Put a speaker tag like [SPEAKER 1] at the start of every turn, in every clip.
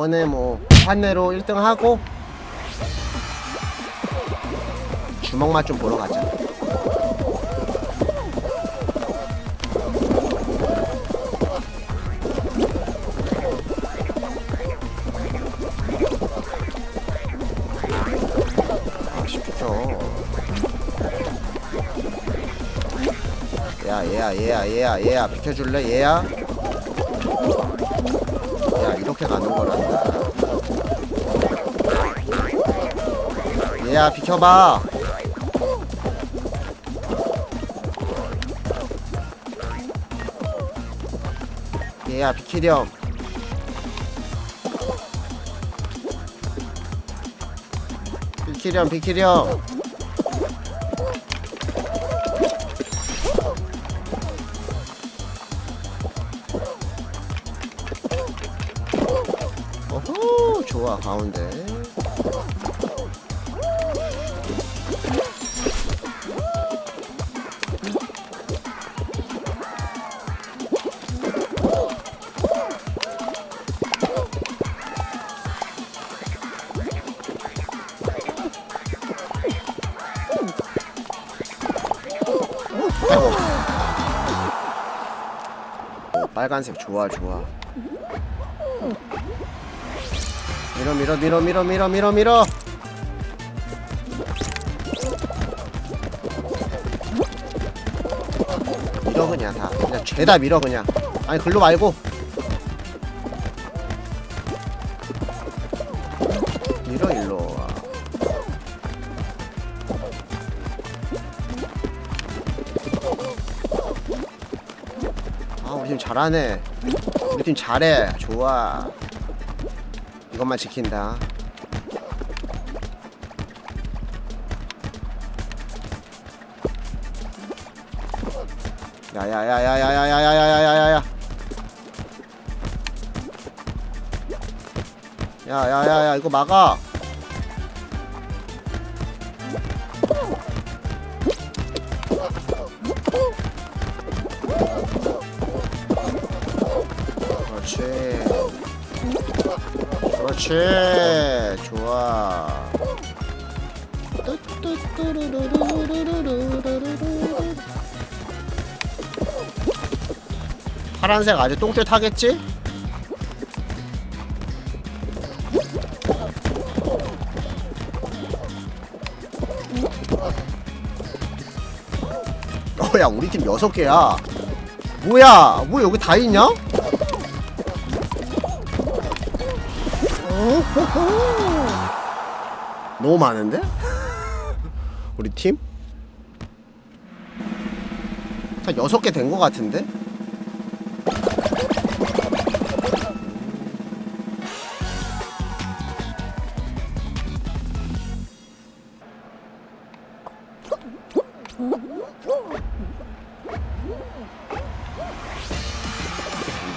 [SPEAKER 1] 이번에 뭐 판내로 1등 하고 주먹 맛 좀 보러 가자. 아. 야, 얘야, 얘야, 얘야, 얘야, 비켜줄래, 얘야? 야, 이렇게 가는 거란다. 얘야, 비켜봐. 얘야, 비키렴. 비키렴, 비키렴. 좋아, 가운데. 아이고. 오, 빨간색 좋아 좋아 밀어 밀어 밀어 밀어 밀어 밀어 밀어. 밀어 그냥 다. 그냥 죄다 밀어 그냥. 아니 글로 말고. 밀어 일로 와. 아 우리 팀 잘하네. 우리 팀 잘해. 좋아 이것만 지킨다 야야야야야야야야야야야야 야야야야 이거 막아 그렇지 그렇지 좋아 파란색 아주 똥줄 타겠지? 어야 우리 팀 여섯 개야 뭐야 뭐 여기 다 있냐? 너무 많은데? 우리 팀? 한 여섯 개된거 같은데?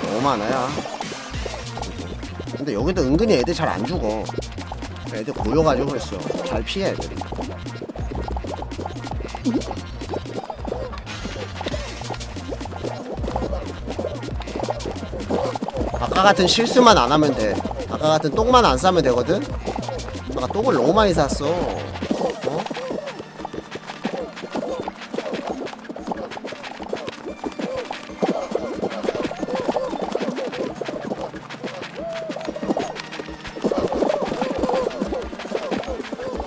[SPEAKER 1] 너무 많아야. 근데 여기도 은근히 애들 잘 안 죽어. 애들 고여가지고 그랬어. 잘 피해 애들이. 아까 같은 실수만 안 하면 돼. 아까 같은 똥만 안 싸면 되거든. 아까 똥을 너무 많이 쌌어. 어?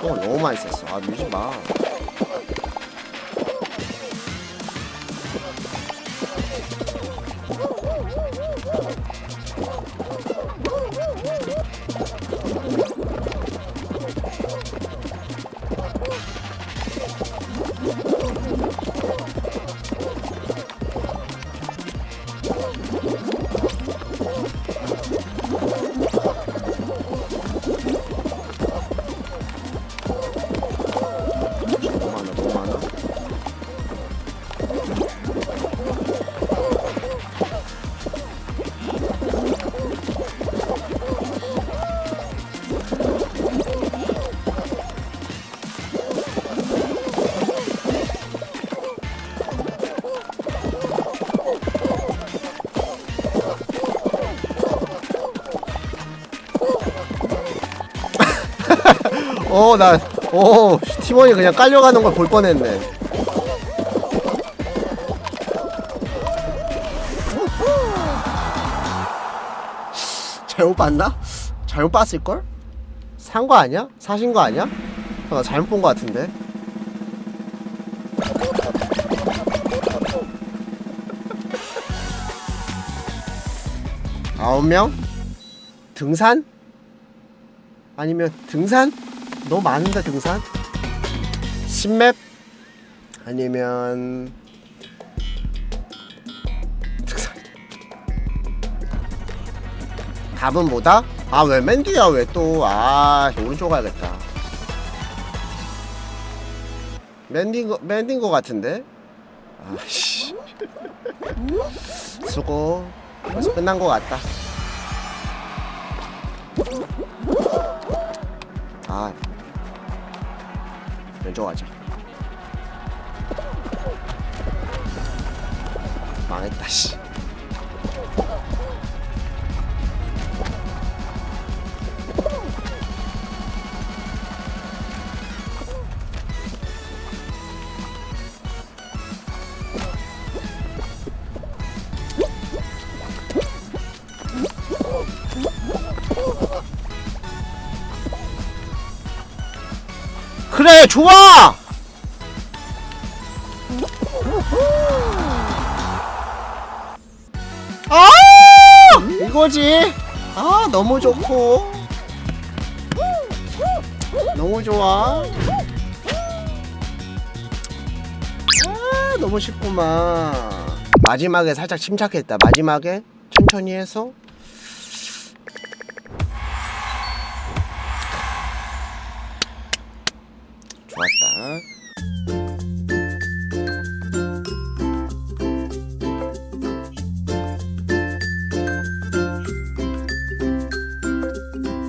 [SPEAKER 1] 똥을 너무 많이 쌌어. 아 밀지 마. 어, 나, 어, 팀원이 그냥 깔려가는 걸 볼 뻔했네. 잘못 봤나? 잘못 봤을걸? 산 거 아니야? 사신 거 아니야? 어, 나 잘못 본 거 같은데. 아홉 명? 등산? 아니면 등산? 너무 많은데 등산? 신맵? 아니면 등산. 답은 뭐다? 아 왜 맨디야 왜 또? 아 오른쪽 가야겠다. 맨딘 거 맨딘 거 같은데? 아씨. 수고. 벌써 끝난 거 같다. 아 왼쪽 가자. 망했다 씨 그래 좋아! 아! 이거지? 아 너무 좋고. 너무 좋아. 아 너무 쉽구만. 마지막에 살짝 침착했다. 마지막에 천천히 해서 좋았다